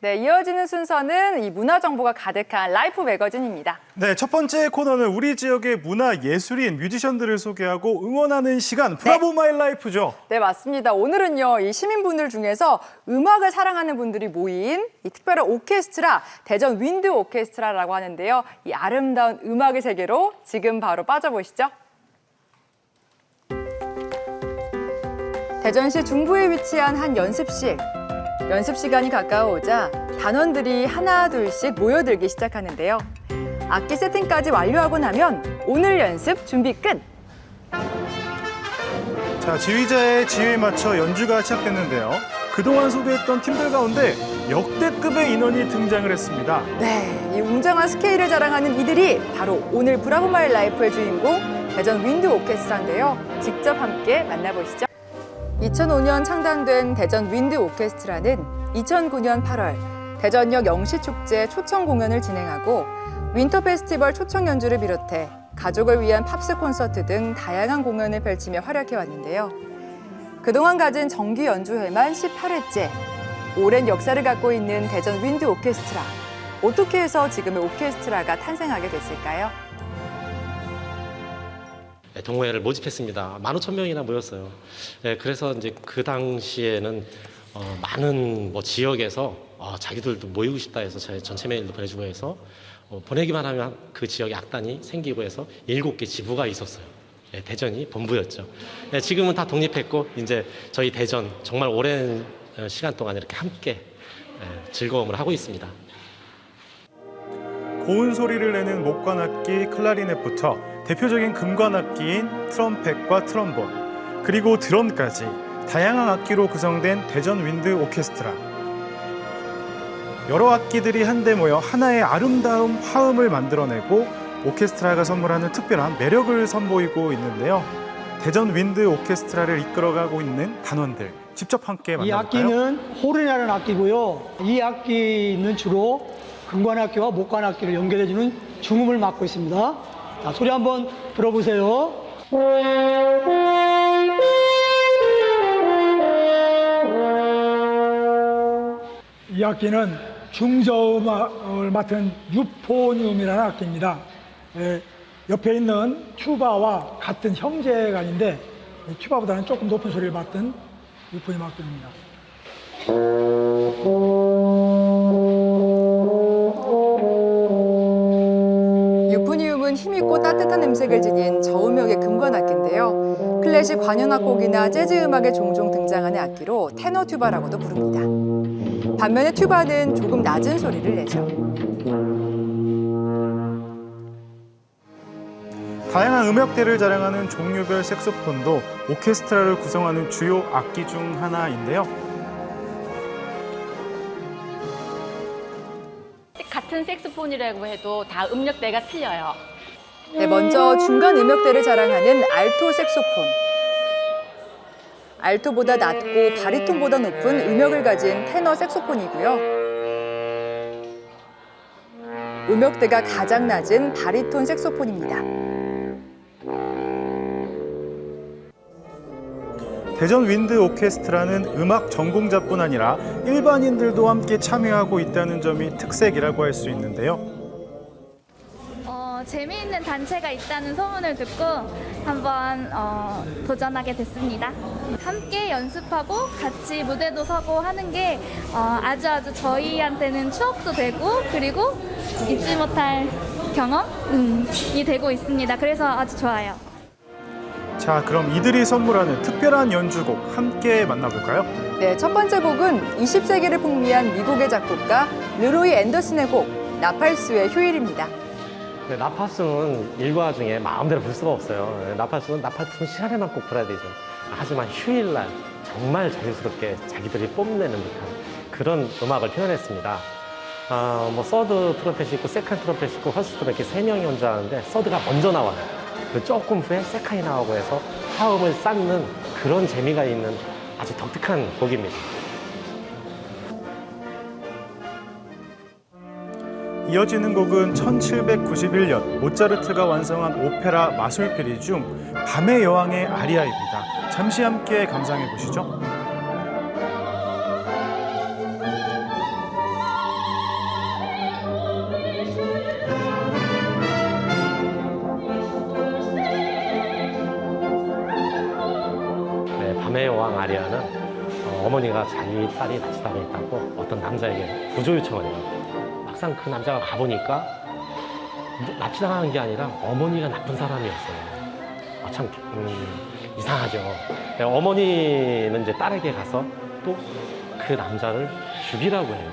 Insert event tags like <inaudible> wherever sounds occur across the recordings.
네, 이어지는 순서는 이 문화 정보가 가득한 라이프 매거진입니다. 네, 첫 번째 코너는 우리 지역의 문화 예술인 뮤지션들을 소개하고 응원하는 시간 브라보 마이 라이프죠. 네, 맞습니다. 오늘은요, 이 시민분들 중에서 음악을 사랑하는 분들이 모인 이 특별한 오케스트라, 대전 윈드 오케스트라라고 하는데요. 이 아름다운 음악의 세계로 지금 바로 빠져보시죠. 대전시 중부에 위치한 한 연습실. 연습 시간이 가까워오자 단원들이 하나 둘씩 모여들기 시작하는데요. 악기 세팅까지 완료하고 나면 오늘 연습 준비 끝! 자, 지휘자의 지휘에 맞춰 연주가 시작됐는데요. 그동안 소개했던 팀들 가운데 역대급의 인원이 등장을 했습니다. 네, 이 웅장한 스케일을 자랑하는 이들이 바로 오늘 브라보 마이 라이프의 주인공 대전 윈드 오케스트라인데요. 직접 함께 만나보시죠. 2005년 창단된 대전 윈드 오케스트라는 2009년 8월 대전역 영시 축제 초청 공연을 진행하고 윈터 페스티벌 초청 연주를 비롯해 가족을 위한 팝스 콘서트 등 다양한 공연을 펼치며 활약해 왔는데요. 그동안 가진 정기 연주회만 18회째. 오랜 역사를 갖고 있는 대전 윈드 오케스트라. 어떻게 해서 지금의 오케스트라가 탄생하게 됐을까요? 네, 동호회를 모집했습니다. 15,000명이나 모였어요. 네, 그래서 이제 그 당시에는 어, 많은 뭐 지역에서 어, 자기들도 모이고 싶다 해서 제 전체 메일도 보내주고 해서 어, 보내기만 하면 그 지역에 악단이 생기고 해서 일곱 개 지부가 있었어요. 네, 대전이 본부였죠. 네, 지금은 다 독립했고 이제 저희 대전 정말 오랜 어, 시간 동안 이렇게 함께 네, 즐거움을 하고 있습니다. 고운 소리를 내는 목관악기 클라리넷부터 대표적인 금관악기인 트럼펫과 트럼본, 그리고 드럼까지 다양한 악기로 구성된 대전 윈드 오케스트라. 여러 악기들이 한데 모여 하나의 아름다운 화음을 만들어내고 오케스트라가 선물하는 특별한 매력을 선보이고 있는데요. 대전 윈드 오케스트라를 이끌어가고 있는 단원들 직접 함께 이 만나볼까요? 악기는 호른이라는 악기고요. 이 악기는 주로 금관악기와 목관악기를 연결해주는 중음을 맡고 있습니다. 자, 소리 한번 들어보세요. 이 악기는 중저음을 맡은 유포니움이라는 악기입니다. 예, 옆에 있는 튜바와 같은 형제간인데 이 튜바보다는 조금 높은 소리를 맡은 유포니움 악기입니다. 음색을 지닌 저음역의 금관 악기인데요. 클래식 관현악곡이나 재즈 음악에 종종 등장하는 악기로 테너 튜바라고도 부릅니다. 반면에 튜바는 조금 낮은 소리를 내죠. 다양한 음역대를 자랑하는 종류별 색소폰도 오케스트라를 구성하는 주요 악기 중 하나인데요. 같은 색소폰이라고 해도 다 음역대가 틀려요. 네, 먼저 중간 음역대를 자랑하는 알토 색소폰. 알토보다 낮고 바리톤보다 높은 음역을 가진 테너 색소폰이고요. 음역대가 가장 낮은 바리톤 색소폰입니다. 대전 윈드 오케스트라는 음악 전공자뿐 아니라 일반인들도 함께 참여하고 있다는 점이 특색이라고 할 수 있는데요. 어, 재미있는 단체가 있다는 소문을 듣고 한번 어, 도전하게 됐습니다. 함께 연습하고 같이 무대도 서고 하는 게 어, 아주 아주 저희한테는 추억도 되고 그리고 잊지 못할 경험이 되고 있습니다. 그래서 아주 좋아요. 자, 그럼 이들이 선물하는 특별한 연주곡 함께 만나볼까요? 네, 첫 번째 곡은 20세기를 풍미한 미국의 작곡가 르로이 앤더슨의 곡 나팔수의 휴일입니다. 네, 나팔수는 일과 중에 마음대로 불 수가 없어요. 네, 나팔수는 나팔 부는 시간에만 꼭 불어야 되죠. 하지만 휴일날 정말 자유스럽게 자기들이 뽐내는 듯한 그런 음악을 표현했습니다. 아, 뭐 서드 트럼펫이 있고 세컨 트럼펫이 있고 트럼펫 이렇게 세 명이 연주하는데 서드가 먼저 나와요. 그 조금 후에 세컨이 나오고 해서 화음을 쌓는 그런 재미가 있는 아주 독특한 곡입니다. 이어지는 곡은 1791년 모차르트가 완성한 오페라 마술피리 중 밤의 여왕의 아리아입니다. 잠시 함께 감상해 보시죠. 네, 밤의 여왕 아리아는 어, 어머니가 자기 딸이 다치다가 있다고 어떤 남자에게 구조 요청을 해요. 막상 그 남자가 가보니까 납치당한 게 아니라 어머니가 나쁜 사람이었어요. 아, 참 음, 이상하죠. 네, 어머니는 이제 딸에게 가서 또 그 남자를 죽이라고 해요.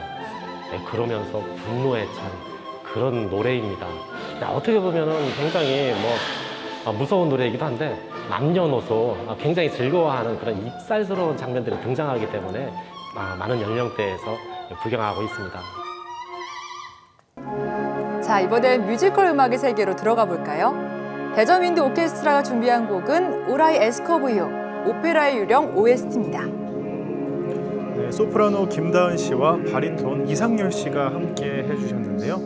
네, 그러면서 분노에 찬 그런 노래입니다. 야, 어떻게 보면은 굉장히 뭐 아, 무서운 노래이기도 한데 남녀노소 아, 굉장히 즐거워하는 그런 입살스러운 장면들이 등장하기 때문에 아, 많은 연령대에서 구경하고 있습니다. 자, 이번엔 뮤지컬 음악의 세계로 들어가 볼까요? 대전 윈드 오케스트라가 준비한 곡은 오라이 에스커브요 오페라의 유령 OST입니다. 네, 소프라노 김다은 씨와 바리톤 이상열 씨가 함께 해주셨는데요.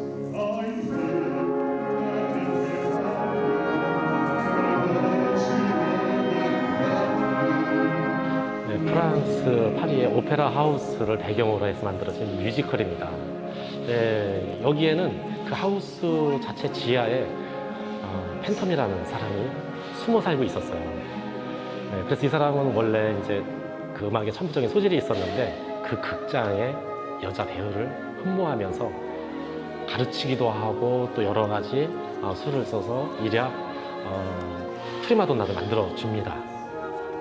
네, 프랑스 파리의 오페라 하우스를 배경으로 해서 만들어진 뮤지컬입니다. 네, 여기에는 그 하우스 자체 지하에 어, 팬텀이라는 사람이 숨어 살고 있었어요. 네, 그래서 이 사람은 원래 이제 그 음악에 천부적인 소질이 있었는데 그 극장에 여자 배우를 흠모하면서 가르치기도 하고 또 여러 가지 어, 수를 써서 일약 어, 프리마돈나를 만들어 줍니다.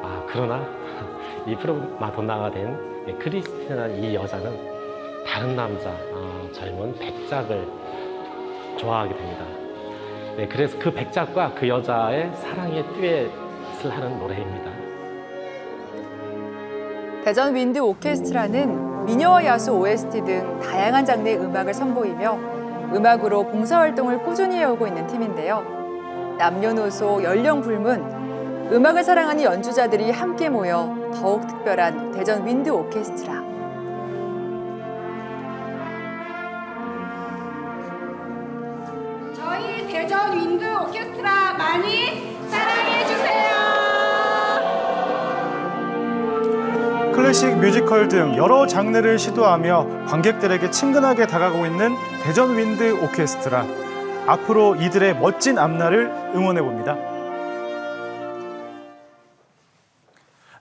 아 그러나 <laughs> 이 프리마돈나가 된 크리스티나라는 이 여자는 다른 남자 어, 젊은 백작을 좋아하게 됩니다. 네, 그래서 그 백작과 그 여자의 사랑의 듀엣을 하는 노래입니다. 대전 윈드 오케스트라는 미녀와 야수 OST 등 다양한 장르의 음악을 선보이며 음악으로 봉사활동을 꾸준히 해오고 있는 팀인데요. 남녀노소, 연령 불문, 음악을 사랑하는 연주자들이 함께 모여 더욱 특별한 대전 윈드 오케스트라. 클래식 뮤지컬 등 여러 장르를 시도하며 관객들에게 친근하게 다가가고 있는 대전 윈드 오케스트라. 앞으로 이들의 멋진 앞날을 응원해 봅니다.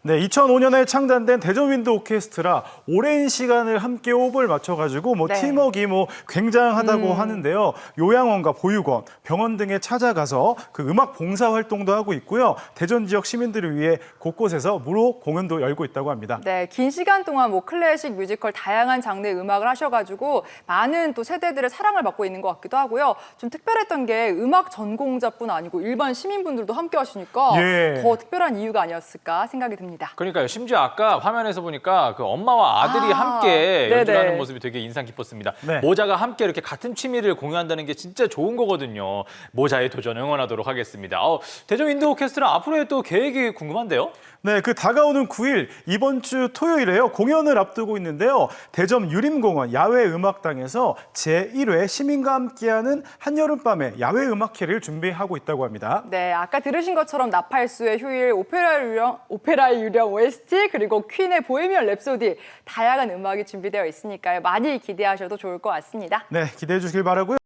네, 2005년에 창단된 대전 윈드 오케스트라 오랜 시간을 함께 호흡을 맞춰가지고 뭐 네. 팀워크가 뭐 굉장하다고 음. 하는데요. 요양원과 보육원, 병원 등에 찾아가서 그 음악 봉사 활동도 하고 있고요. 대전 지역 시민들을 위해 곳곳에서 무료 공연도 열고 있다고 합니다. 네, 긴 시간 동안 뭐 클래식, 뮤지컬 다양한 장르의 음악을 하셔가지고 많은 또 세대들의 사랑을 받고 있는 것 같기도 하고요. 좀 특별했던 게 음악 전공자뿐 아니고 일반 시민분들도 함께 하시니까 예. 더 특별한 이유가 아니었을까 생각이 듭니다. 그러니까요. 심지어 아까 화면에서 보니까 그 엄마와 아들이 아, 함께 네네. 연주하는 모습이 되게 인상 깊었습니다. 네. 모자가 함께 이렇게 같은 취미를 공유한다는 게 진짜 좋은 거거든요. 모자의 도전 응원하도록 하겠습니다. 어, 대전 윈드 오케스트라 앞으로의 또 계획이 궁금한데요. 네, 그 다가오는 9일 이번 주 토요일에요. 공연을 앞두고 있는데요. 대전 유림공원 야외 음악당에서 제1회 시민과 함께하는 한여름밤의 야외 음악회를 준비하고 있다고 합니다. 네, 아까 들으신 것처럼 나팔수의 휴일, 오페라 유령, 오페라의 유령 OST, 그리고 퀸의 보헤미안 랩소디 다양한 음악이 준비되어 있으니까요. 많이 기대하셔도 좋을 것 같습니다. 네, 기대해 주시길 바라고요.